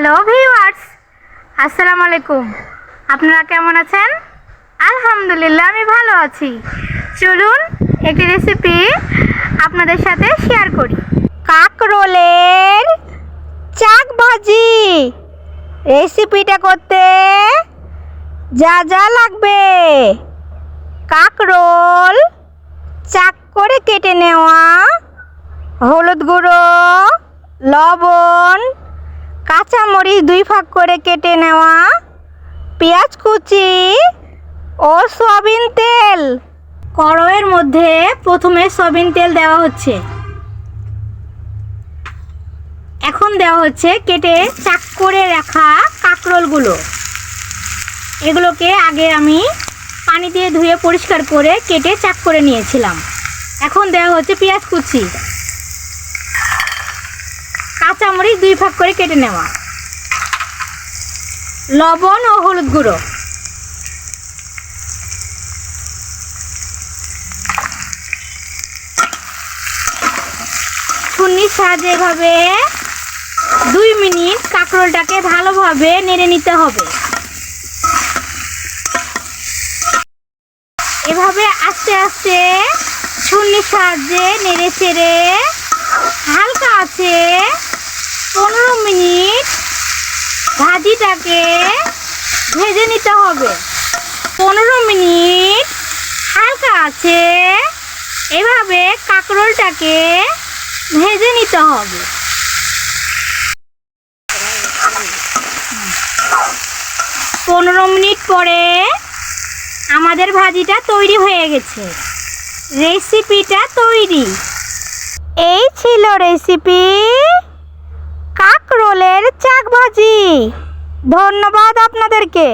Hello viewers আসসালামু আলাইকুম আপনারা কেমন আছেন? আলহামদুলিল্লাহ, আমি ভালো আছি। চলুন একটি রেসিপি আপনাদের সাথে শেয়ার করি। কাকরোলের চাক ভাজি। রেসিপিটা করতে যা যা লাগবে। কাকরোল চাক করে কেটে নেওয়া। হলুদ গুঁড়ো, লবণ কাঁচামরিচ দুই ভাগ করে কেটে নেওয়া পেঁয়াজ কুচি ও সয়াবিন তেল। কড়াইয়ের মধ্যে প্রথমে সয়াবিন তেল দেওয়া হচ্ছে। এখন দেওয়া হচ্ছে কেটে চাক করে রাখা কাঁকরোলগুলো। এগুলোকে আগে আমি পানি দিয়ে ধুয়ে পরিষ্কার করে কেটে চাক করে নিয়েছিলাম। এখন দেওয়া হচ্ছে পেঁয়াজ কুচি। কাঁচামরিচ দুই ভাগ করে কেটে নেওয়া। লবণ ও হলুদ গুঁড়ো। ছুন্নির সাহায্যে এভাবে দুই মিনিট কাঁকরোলটাকে ভালোভাবে নেড়ে নিতে হবে। এভাবে আস্তে আস্তে ছুন্নির সাহায্যে নেড়ে চেড়ে হালকা আছে পনেরো মিনিট ভাজিটাকে ভেজে নিতে হবে। পনেরো মিনিট হালকা আছে। এভাবে কাঁকরোলটাকে ভেজে নিতে হবে। পনেরো মিনিট পরে আমাদের ভাজিটা তৈরি হয়ে গেছে। রেসিপিটা তৈরি। এই ছিল রেসিপি কাকরোলের চাক ভাজি ধন্যবাদ আপনাদেরকে